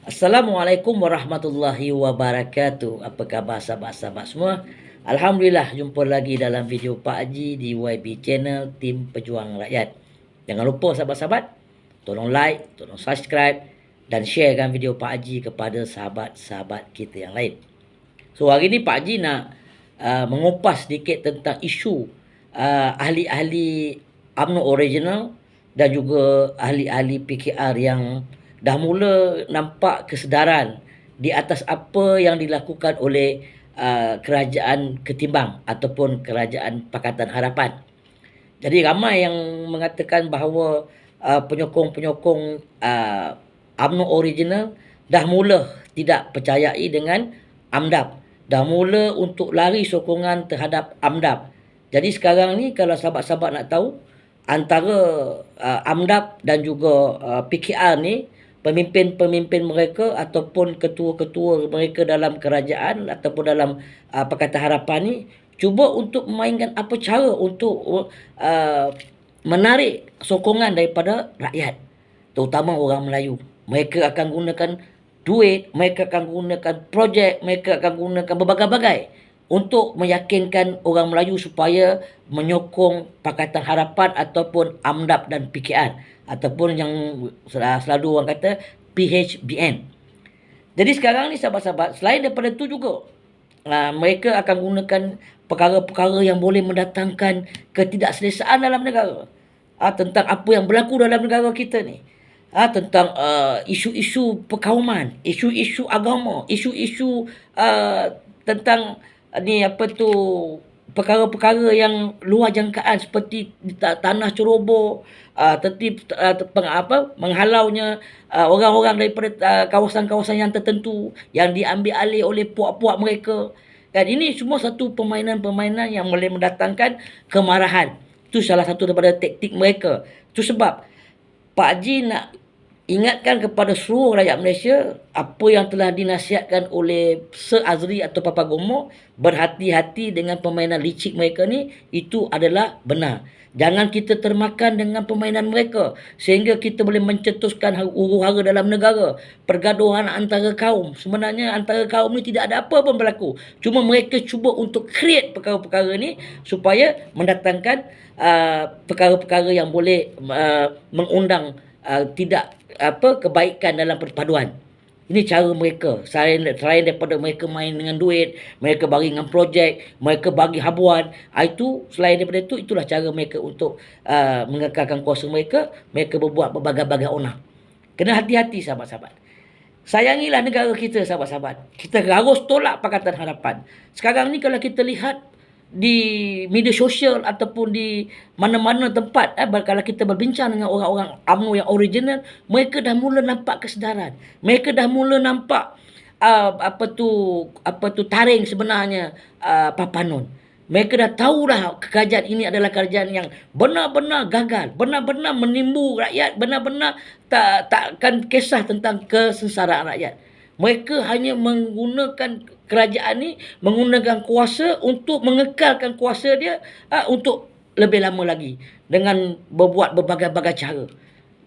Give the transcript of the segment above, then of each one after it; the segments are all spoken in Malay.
Assalamualaikum warahmatullahi wabarakatuh. Apa khabar sahabat-sahabat semua? Alhamdulillah jumpa lagi dalam video Pak Haji di YB channel Tim Pejuang Rakyat. Jangan lupa sahabat-sahabat, tolong like, tolong subscribe dan sharekan video Pak Haji kepada sahabat-sahabat kita yang lain. So hari ni Pak Haji nak uh, mengupas sedikit tentang isu uh, ahli-ahli UMNO original dan juga ahli-ahli PKR yang dah mula nampak kesedaran di atas apa yang dilakukan oleh uh, kerajaan ketimbang ataupun kerajaan Pakatan Harapan. Jadi ramai yang mengatakan bahawa uh, penyokong-penyokong uh, UMNO original dah mula tidak percayai dengan AMDAP. Dah mula untuk lari sokongan terhadap AMDAP. Jadi sekarang ni kalau sahabat-sahabat nak tahu antara uh, AMDAP dan juga uh, PKR ni pemimpin-pemimpin mereka ataupun ketua-ketua mereka dalam kerajaan ataupun dalam uh, Pakatan Harapan ni cuba untuk memainkan apa cara untuk uh, menarik sokongan daripada rakyat terutama orang Melayu. Mereka akan gunakan duit mereka akan gunakan projek mereka akan gunakan berbagai-bagai untuk meyakinkan orang Melayu supaya menyokong Pakatan Harapan ataupun AMDAP dan PKR ataupun yang selalu orang kata PHBN. Jadi sekarang ni sahabat-sahabat, selain daripada itu juga, uh, mereka akan gunakan perkara-perkara yang boleh mendatangkan ketidakselesaan dalam negara. Uh, tentang apa yang berlaku dalam negara kita ni. Uh, tentang uh, isu-isu perkauman, isu-isu agama, isu-isu uh, tentang ni apa tu perkara-perkara yang luar jangkaan seperti tanah ceroboh uh, tertib uh, peng, apa menghalaunya uh, orang-orang daripada uh, kawasan-kawasan yang tertentu yang diambil alih oleh puak-puak mereka. Dan ini semua satu permainan-permainan yang boleh mendatangkan kemarahan. Itu salah satu daripada taktik mereka. Itu sebab Pak Haji nak ingatkan kepada seluruh rakyat Malaysia apa yang telah dinasihatkan oleh Sir Azri atau Papa Gomo berhati-hati dengan permainan licik mereka ni itu adalah benar. Jangan kita termakan dengan permainan mereka sehingga kita boleh mencetuskan huru-hara dalam negara. Pergaduhan antara kaum. Sebenarnya antara kaum ni tidak ada apa pun berlaku. Cuma mereka cuba untuk create perkara-perkara ni supaya mendatangkan uh, perkara-perkara yang boleh uh, mengundang uh, tidak apa kebaikan dalam perpaduan. Ini cara mereka. Selain, selain daripada mereka main dengan duit, mereka bagi dengan projek, mereka bagi habuan. Ah, itu selain daripada itu, itulah cara mereka untuk uh, mengekalkan kuasa mereka. Mereka berbuat berbagai-bagai onah. Kena hati-hati sahabat-sahabat. Sayangilah negara kita sahabat-sahabat. Kita harus tolak Pakatan Harapan. Sekarang ni kalau kita lihat di media sosial ataupun di mana-mana tempat eh kalau kita berbincang dengan orang-orang UMNO yang original mereka dah mula nampak kesedaran. Mereka dah mula nampak uh, apa tu apa tu taring sebenarnya uh, papanon mereka dah tahu dah kerajaan ini adalah kerajaan yang benar-benar gagal benar-benar menimbu rakyat benar-benar tak takkan kisah tentang kesengsaraan rakyat. Mereka hanya menggunakan kerajaan ni menggunakan kuasa untuk mengekalkan kuasa dia uh, untuk lebih lama lagi dengan berbuat berbagai-bagai cara.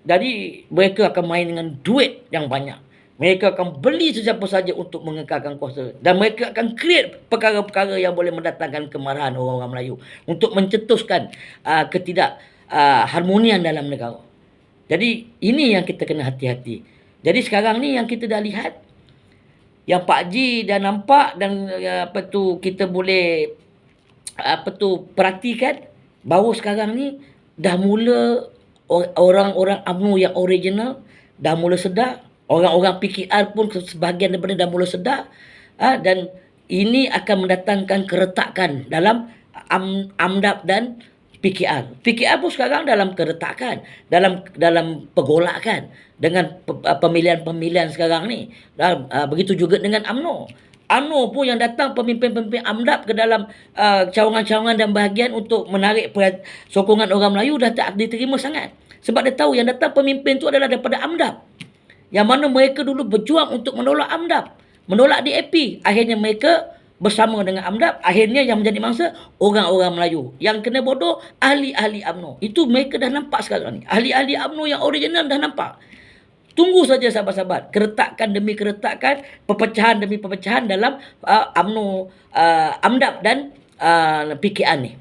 Jadi mereka akan main dengan duit yang banyak. Mereka akan beli sesiapa saja untuk mengekalkan kuasa. Dan mereka akan create perkara-perkara yang boleh mendatangkan kemarahan orang-orang Melayu. Untuk mencetuskan uh, ketidak uh, harmonian dalam negara. Jadi ini yang kita kena hati-hati. Jadi sekarang ni yang kita dah lihat yang Pak Ji dah nampak dan uh, apa tu kita boleh apa tu perhatikan. Bahawa sekarang ni dah mula orang-orang UMNO yang original dah mula sedar. Orang-orang PKR pun sebahagian daripada dah mula sedar. Ha, dan ini akan mendatangkan keretakan dalam Am, AMDAP dan PKR. PKR pun sekarang dalam keretakan, dalam dalam pergolakan dengan uh, pemilihan-pemilihan sekarang ni. Dan uh, begitu juga dengan AMNO. AMNO pun yang datang pemimpin-pemimpin AMDAP ke dalam uh, cawangan-cawangan dan bahagian untuk menarik sokongan orang Melayu dah tak diterima sangat. Sebab dia tahu yang datang pemimpin tu adalah daripada AMDAP. Yang mana mereka dulu berjuang untuk menolak AMDAP. Menolak DAP. Akhirnya mereka bersama dengan AMDAP akhirnya yang menjadi mangsa orang-orang Melayu yang kena bodoh ahli-ahli AMNO itu mereka dah nampak sekarang ni ahli-ahli AMNO yang original dah nampak Tunggu saja sahabat-sahabat. Keretakan demi keretakan, perpecahan demi perpecahan dalam uh, UMNO, uh, AMDAP dan uh, PKN ni.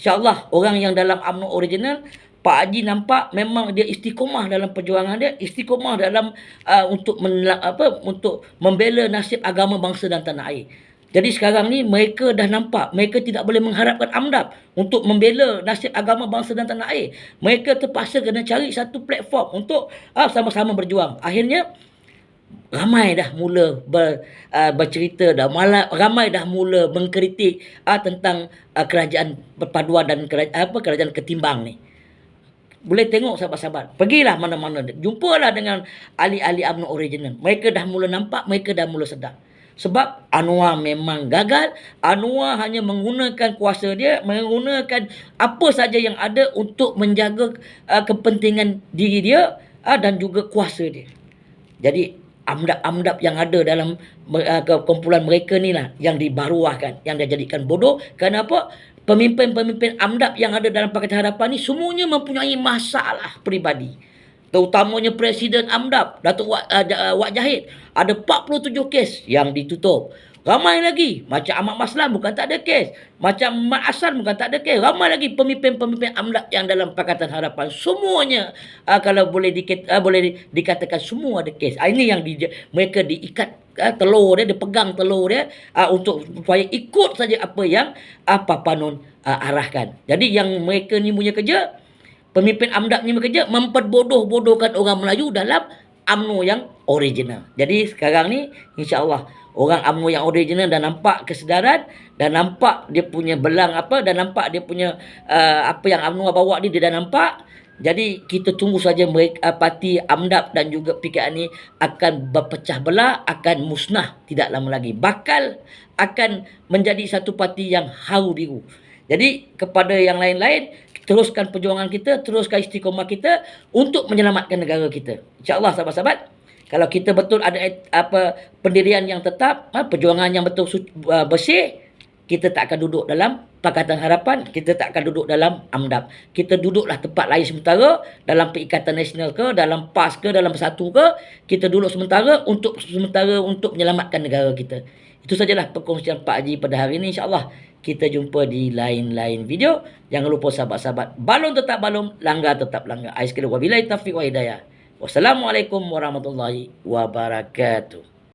InsyaAllah orang yang dalam UMNO original, Pak Haji nampak memang dia istiqomah dalam perjuangan dia, istiqomah dalam uh, untuk men, apa untuk membela nasib agama bangsa dan tanah air. Jadi sekarang ni mereka dah nampak mereka tidak boleh mengharapkan AMDAP untuk membela nasib agama bangsa dan tanah air. Mereka terpaksa kena cari satu platform untuk uh, sama-sama berjuang. Akhirnya ramai dah mula ber, uh, bercerita dah malah ramai dah mula mengkritik uh, tentang uh, kerajaan perpaduan dan kerajaan, apa kerajaan ketimbang ni. Boleh tengok sahabat-sahabat. Pergilah mana-mana. Jumpalah dengan ahli-ahli UMNO original. Mereka dah mula nampak, mereka dah mula sedar. Sebab Anwar memang gagal. Anwar hanya menggunakan kuasa dia, menggunakan apa saja yang ada untuk menjaga uh, kepentingan diri dia uh, dan juga kuasa dia. Jadi amdap-amdap yang ada dalam uh, kumpulan mereka ni lah yang dibaruahkan, yang dia jadikan bodoh. Kenapa? Pemimpin-pemimpin amdap yang ada dalam Pakatan Harapan ni semuanya mempunyai masalah peribadi terutamanya Presiden AMDAP Datuk Wak, uh, Wak Jahid. Ada 47 kes yang ditutup. Ramai lagi. Macam Ahmad Maslan bukan tak ada kes. Macam Mat Asal bukan tak ada kes. Ramai lagi pemimpin-pemimpin AMDAP yang dalam Pakatan Harapan semuanya uh, kalau boleh dikit, uh, boleh di, dikatakan semua ada kes. Uh, ini yang di, mereka diikat uh, telur dia dipegang telur dia uh, untuk supaya ikut saja apa yang apa Panun uh, arahkan. Jadi yang mereka ni punya kerja pemimpin AMDAP ni bekerja memperbodoh-bodohkan orang Melayu dalam UMNO yang original. Jadi sekarang ni insya-Allah orang UMNO yang original dah nampak kesedaran dan nampak dia punya belang apa dan nampak dia punya uh, apa yang UMNO bawa ni dia dah nampak. Jadi kita tunggu saja mereka uh, parti AMDAP dan juga PKN ni akan berpecah belah, akan musnah tidak lama lagi. Bakal akan menjadi satu parti yang haru biru. Jadi kepada yang lain-lain teruskan perjuangan kita, teruskan istiqomah kita untuk menyelamatkan negara kita. InsyaAllah sahabat-sahabat, kalau kita betul ada apa pendirian yang tetap, ha, perjuangan yang betul uh, bersih, kita tak akan duduk dalam Pakatan Harapan, kita tak akan duduk dalam AMDAP. Kita duduklah tempat lain sementara, dalam Perikatan Nasional ke, dalam PAS ke, dalam Bersatu ke, kita duduk sementara untuk sementara untuk menyelamatkan negara kita. Itu sajalah perkongsian Pak Haji pada hari ini insya-Allah. Kita jumpa di lain-lain video. Jangan lupa sahabat-sahabat, balon tetap balon, langgar tetap langgar. Ais kira wabillahi taufiq wa hidayah. Wassalamualaikum warahmatullahi wabarakatuh.